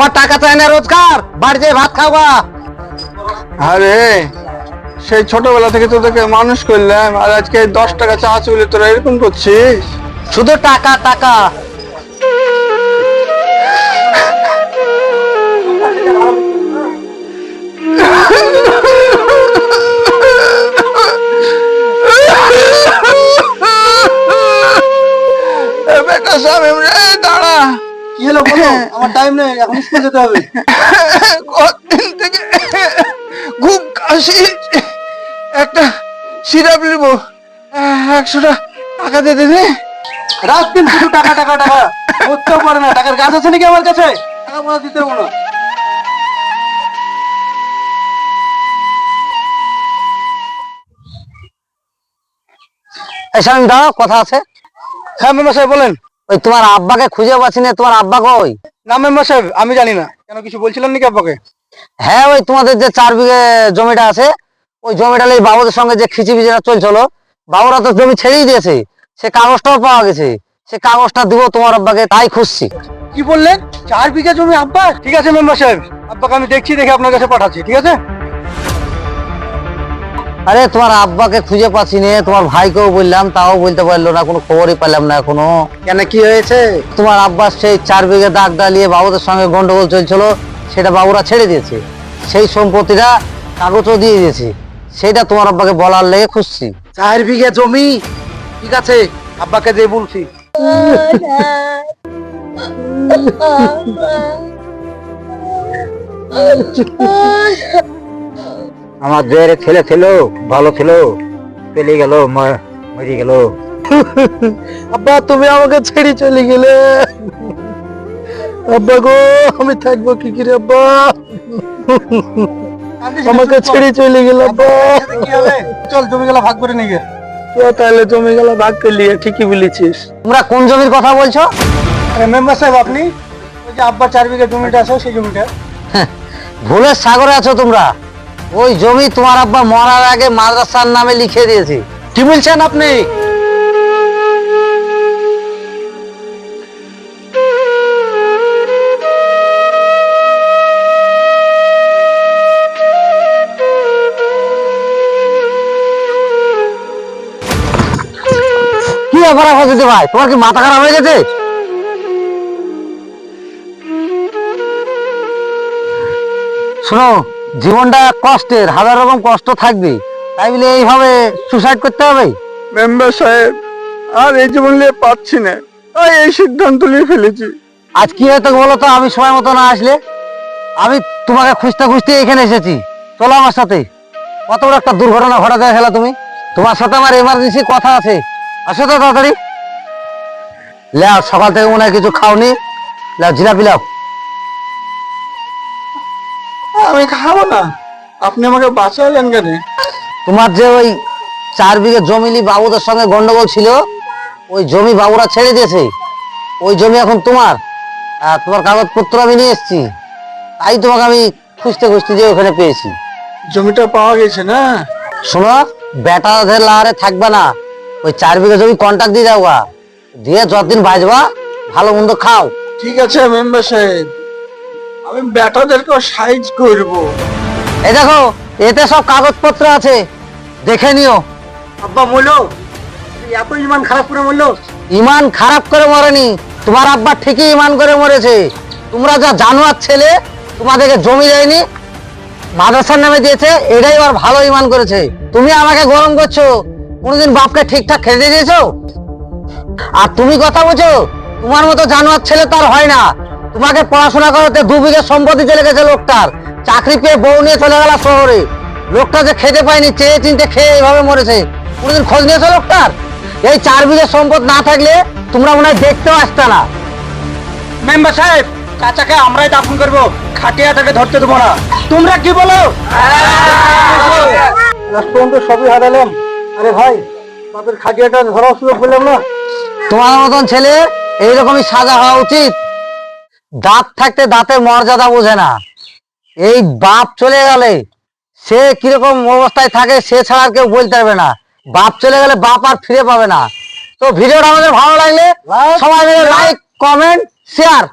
তোমার টাকা চাই না রোজগার বাড়ি যেয়ে ভাত খাওয়া আরে সেই ছোটবেলা থেকে তোদেরকে মানুষ করলাম আর আজকে দশ টাকা চা চলে তোরা এরকম করছিস? শুধু টাকা টাকা। দাঁড়া। কি হলো বলো? আমার টাইম নেই এখন স্কুল যেতে হবে। কতদিন থেকে খুব কাশি? একটা সিরাপ নিব। একশোটা টাকা দিয়ে দেবে। রাত দিন শুধু টাকা টাকা টাকা। করতেও পারে না। টাকার গাছ আছে নাকি আমার কাছে? টাকা পয়সা দিতে হবে না। এই শামিম দাও কথা আছে? হ্যাঁ মেম্বার সাহেব বলেন। ওই তোমার আব্বাকে খুঁজে পাচ্ছি না তোমার আব্বা কই? না মেম্বার সাহেব আমি জানি না। কেন কিছু বলছিলেন নাকি আব্বাকে? হ্যাঁ ওই তোমাদের যে চার বিঘে জমিটা আছে ওই জমিটা এই বাবুদের সঙ্গে যে খিচি বিচিটা চলছিল বাবুরা তো জমি ছেড়েই দিয়েছে। সে কাগজটাও পাওয়া গেছে। সে কাগজটা দিব তোমার আব্বাকে তাই খুঁজছি। কি বললেন? চার বিঘা জমি আব্বা ঠিক আছে মেম্বার সাহেব। আব্বাকে আমি দেখছি দেখে আপনার কাছে পাঠাচ্ছি ঠিক আছে? আরে তোমার আব্বাকে খুঁজে পাচ্ছি না তোমার ভাইকেও বললাম তাও বলতে পারল না কোনো খবরই পেলাম না এখনও কেন কি হয়েছে তোমার আব্বাস সেই চার বিঘে দাগ ডালিয়ে বাবুদের সঙ্গে গন্ডগোল চলছিল সেটা বাবুরা ছেড়ে দিয়েছে সেই সম্পত্তিটা কাগজও দিয়ে দিয়েছে সেটা তোমার আব্বাকে বলার লেগে খুঁজছি চার বিঘে জমি ঠিক আছে আব্বাকে দিয়ে বলছি আমার যে ছেলে ছিল ভালো ছিল চলে গেল মরে গেল। আব্বা তুমি আমাকে ছেড়ে চলে গেলে। আব্বা গো আমি থাকব কি করে আব্বা? আমাকে ছেড়ে চলে গেল আব্বা। চল জমি গেলা ভাগ করে নিয়ে তো তাহলে জমি গেল ভাগ করলি ঠিকই বলেছিস। তোমরা কোন জমির কথা বলছো? মেম্বার সাহেব আপনি? ওই যে আব্বা চার বিঘা জমিটা আছে সেই জমিটা। ভুলের সাগরে আছো তোমরা। ওই জমি তোমার আব্বা মরার আগে মাদ্রাসার নামে লিখে দিয়েছি। কি বলছেন আপনি? কি ব্যাপার দিদি ভাই? তোমার কি মাথা খারাপ হয়ে গেছে? শোনো জীবনটা কষ্টের হাজার রকম কষ্ট থাকবে। তাই বলে এইভাবে সুসাইড করতে হবে? মেম্বার সাহেব আর এই জীবন নিয়ে পাচ্ছি না। তাই এই সিদ্ধান্ত নিয়ে ফেলেছি। আজ কি হয়তো বলো তো আমি সময় মতো না আসলে? আমি তোমাকে খুঁজতে খুঁজতে এখানে এসেছি। চলো আমার সাথে। কত বড় একটা দুর্ঘটনা ঘটাতে গেলা তুমি? তোমার সাথে আমার এমার্জেন্সি কথা আছে। আসো তো তাড়াতাড়ি। লেও সকাল থেকে মনে হয় কিছু খাওনি। লেও জিলাপি লাও। আমি খাব না। আপনি আমাকে বাঁচালেন কেন? তোমার যে ওই চার বিঘে জমিলি বাবুদের সঙ্গে গন্ডগোল ছিল ওই জমি বাবুরা ছেড়ে দিয়েছে। ওই জমি এখন তোমার। আর তোমার কাগজপত্র আমি নিয়ে এসেছি। তাই তোমাকে আমি খুঁজতে খুঁজতে যে ওখানে পেয়েছি। জমিটা পাওয়া গেছে না? শোনো বেটাদের লাহারে থাকবে না। ওই চার বিঘে জমি কন্ট্যাক্ট দিয়ে যাওয়া দিয়ে যতদিন বাজবা ভালো মন্দ খাও। ঠিক আছে মেম্বার সাহেব। আমি ব্যাটাদেরকেও সাইজ করব। এই দেখো এতে সব কাগজপত্র আছে। দেখে নিও। আব্বা বলো এত ইমান খারাপ করে মরলো? ইমান খারাপ করে মরেনি। তোমার আব্বা ঠিকই ইমান করে মরেছে। তোমরা যা জানোয়ার ছেলে তোমাদেরকে জমি দেয়নি মাদ্রাসার নামে দিয়েছে এটাই আবার ভালো ইমান করেছে। তুমি আমাকে গরম করছ। কোনোদিন বাপকে ঠিকঠাক খেতে দিয়েছ? আর তুমি কথা বলছো তোমার মতো জানোয়ার ছেলে তার হয় না। তোমাকে পড়াশোনা করাতে দু বিঘে সম্পত্তি চলে গেছে লোকটার। চাকরি পেয়ে বউ নিয়ে চলে গেল শহরে। লোকটা যে খেতে পায়নি চেয়ে চিনতে খেয়ে এইভাবে মরেছে। কোনোদিন খোঁজ নিয়েছো লোকটার? এই চার বিঘে সম্পদ না থাকলে তোমরা মনে হয় দেখতেও আসতে না। মেম্বার সাহেব চাচাকে আমরাই দাফন করব। খাটিয়াটাকে ধরতে দেবো না। তোমরা কি বলো? লাস্ট পর্যন্ত সবই হারালাম। আরে ভাই বাপের খাটিয়াটা ধরার সুযোগ পেলাম না। তোমার মতন ছেলে এইরকমই সাজা হওয়া উচিত। দাঁত থাকতে দাঁতের মর্যাদা বোঝে না। এই বাপ চলে গেলে সে কীরকম অবস্থায় থাকে সে ছাড়া আর কেউ বলতে পারবে না। বাপ চলে গেলে বাপ আর ফিরে পাবে না। তো ভিডিওটা আমাদের ভালো লাগলে সবাই মিলে লাইক কমেন্ট শেয়ার